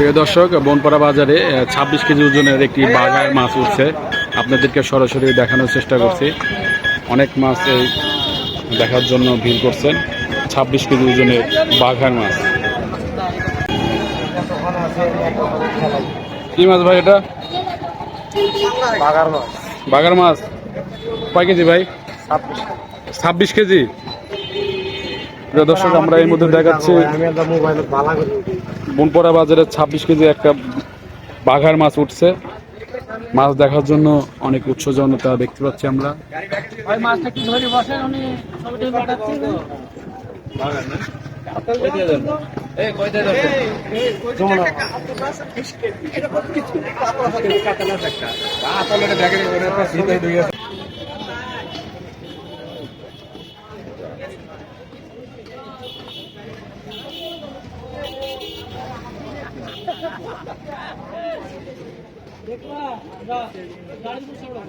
প্রিয় দর্শক বনপাড়া বাজারে ছাব্বিশ কেজি ওজনের একটি বাঘায় মাছ উঠছে। আপনাদেরকে সরাসরি দেখানোর চেষ্টা করছি। অনেক মাছ এই দেখার জন্য ভিড় করছেন। ছাব্বিশ কেজি ওজনের বাঘার মাছ। কি মাছ ভাই এটা? বাঘার মাছ। বাঘার মাছ। কয় কেজি ভাই? ছাব্বিশ কেজি? দর্শক আমরা এই মধ্যে দেখাচ্ছি বনপোড়া বাজারে ছাব্বিশ কেজি একটা বাঘার মাছ উঠছে। মাছ দেখার জন্য অনেক উৎসজনতা দেখতে পাচ্ছি আমরা। देखो ना गाड़ी में छोड़ो